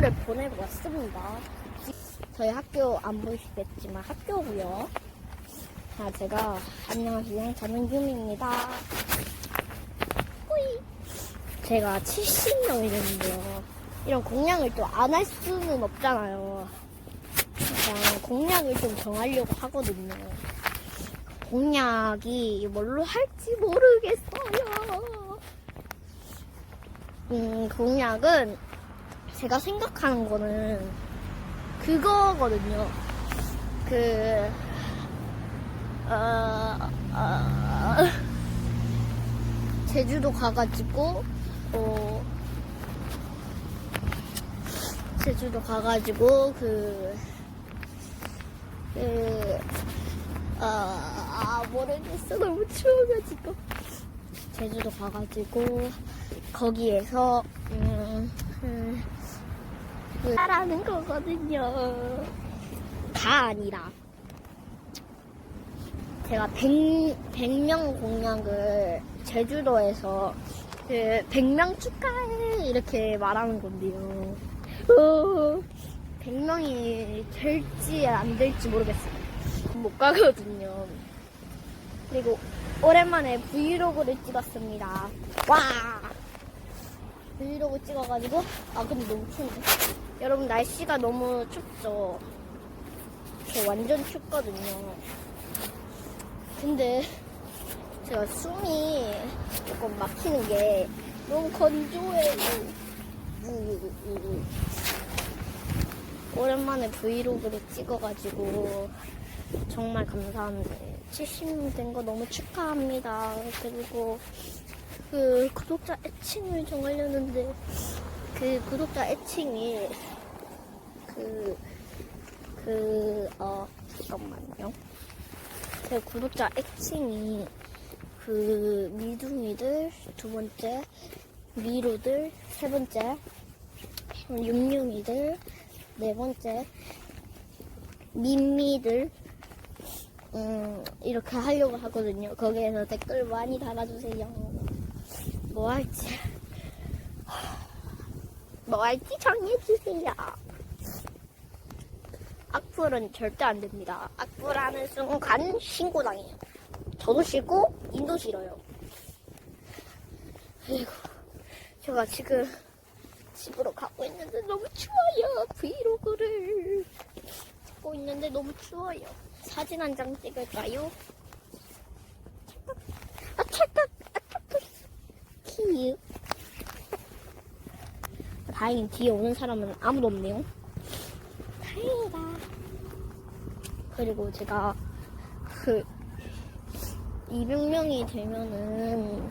선물을 보내고 왔습니다. 저희 학교 안 보이시겠지만 학교고요. 자, 제가 안녕하세요. 저는 유미입니다. 호이. 제가 70명이랬는데요. 이런 공약을 또 안 할 수는 없잖아요. 그냥 공약을 좀 정하려고 하거든요. 공약이 뭘로 할지 모르겠어요. 음, 공약은 제가 생각하는 거는 그거거든요. 그, 어, 어, 제주도 가가지고, 어, 제주도 가가지고, 그, 그, 아, 아, 모르겠어. 너무 추워가지고. 제주도 가가지고, 거기에서, 음, 음, 그, 하라는 거거든요. 다 아니라. 제가 100, 100명 공약을 제주도에서 그 100명 축하해 이렇게 말하는 건데요. 어, 100명이 될지 안 될지 모르겠어요. 못 가거든요. 그리고 오랜만에 브이로그를 찍었습니다. 와! 브이로그 찍어가지고 아 근데 너무 춥네. 여러분 날씨가 너무 춥죠. 저 완전 춥거든요. 근데 제가 숨이 조금 막히는 게 너무 건조해요. 오랜만에 브이로그를 찍어가지고 정말 감사한데 70명 된거 너무 축하합니다. 그리고 그 구독자 애칭을 정하려는데 그 구독자 애칭이 그 그, 어, 잠깐만요. 제 구독자 애칭이 그 미둥이들 두 번째, 미로들 세 번째, 윤윤이들 네 번째, 민미들 음, 이렇게 하려고 하거든요. 거기에서 댓글 많이 달아주세요. 뭐 할지 뭐 할지 정해주세요. 악플은 절대 안 됩니다. 악플하는 순간 신고당해요. 저도 싫고 인도 싫어요. 그리고 제가 지금 집으로 가고 있는데 너무 추워요. 브이로그를 찍고 있는데 너무 추워요. 사진 한 장 찍을까요? 다행히 뒤에 오는 사람은 아무도 없네요. 다행이다. 그리고 제가 그 200명이 되면은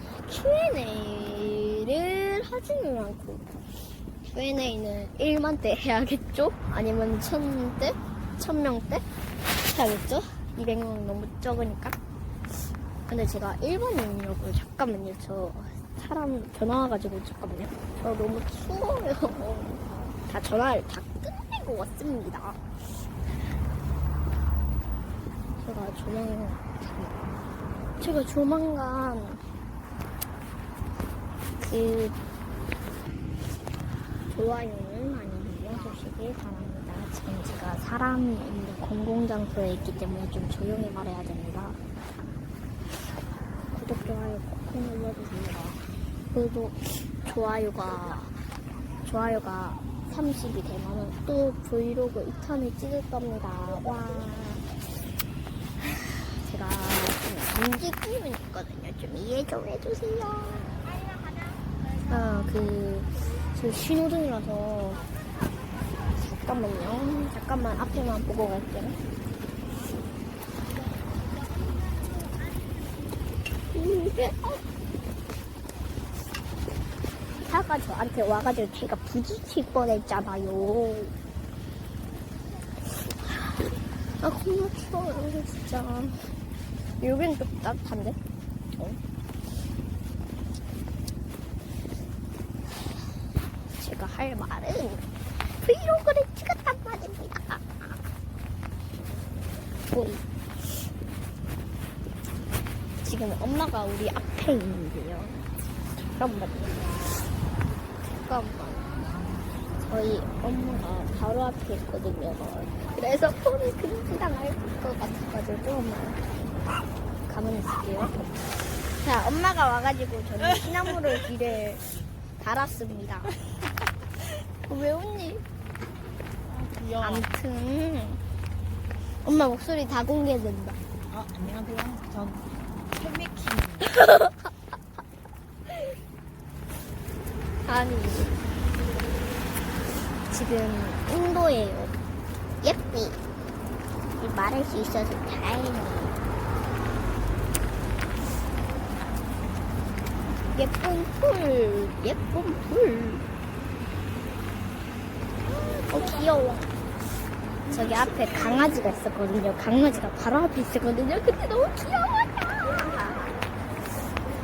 Q&A를 하지는 않고 Q&A는 1만 대 해야겠죠? 아니면 1000대? 1000명 대? 해야겠죠? 200명 너무 적으니까 근데 제가 1번 입력을 잠깐만요 저 사람 전화 와가지고 잠깐만요 저 너무 추워요 다 전화를 다 끝내고 왔습니다 제가 조만간 제가 조만간 그 좋아요는 많이 눌러주시길 바랍니다. 지금 제가 사람 있는 공공장소에 있기 때문에 좀 조용히 말해야 됩니다. 구독, 좋아요 꼭 눌러주세요. 그리고 좋아요가 좋아요가 30이 되면 또 브이로그 2탄을 찍을 겁니다. 와. 제가 좀 감기 기운이 있거든요. 좀 이해 좀 해주세요. 아, 그, 저 신호등이라서. 잠깐만요. 잠깐만 앞에만 보고 갈게요. 차가 저한테 와가지고 제가 부딪힐 뻔했잖아요. 아, 겁나 추워요, 진짜. 여긴 좀 따뜻한데? 어? 제가 할 말은 브이로그를 찍었단 말입니다. 오이. 지금 엄마가 우리 앞에 있는데요. 잠깐만요. 잠깐만. 저희 엄마가 바로 앞에 있거든요. 그래서 폰을 금지당 할 것 같아가지고 가만히 있을게요. 자, 엄마가 와가지고 저는 시나무를 길에 달았습니다. 어, 왜 웃니? 귀여워. 암튼 엄마 목소리 다 공개된다. 아, 안녕하세요. 전 팬미키. 아니 지금 인도예요. 예삐 이 말할 수 있어서 다행이에요. 예쁜 풀, 예쁜 풀. 어 귀여워. 저기 앞에 강아지가 있었거든요. 강아지가 바로 앞에 있었거든요. 근데 너무 귀여워요.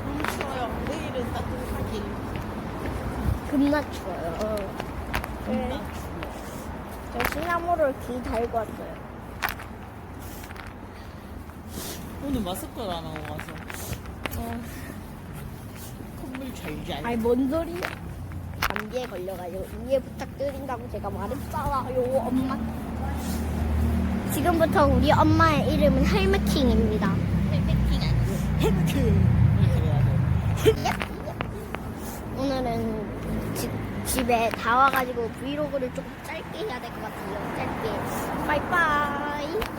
너무 추워요. 내일은 따뜻하길. 겁나 추워요. 네. 겁나 저 시나모를 귀 달고 왔어요. 오늘 마스크를 안 하고 와서 어, 콧물 잘잘. 아니 뭔 소리야? 감기에 걸려가지고 이해 부탁드린다고 제가 말했잖아요, 엄마. 지금부터 우리 엄마의 이름은 헬메킹입니다. 햄미킹. 그래야 돼. 오늘은 집, 집에 다 와가지고 브이로그를 조금 짧게 해야 될 것 같아요. 짧게. 빠이빠이.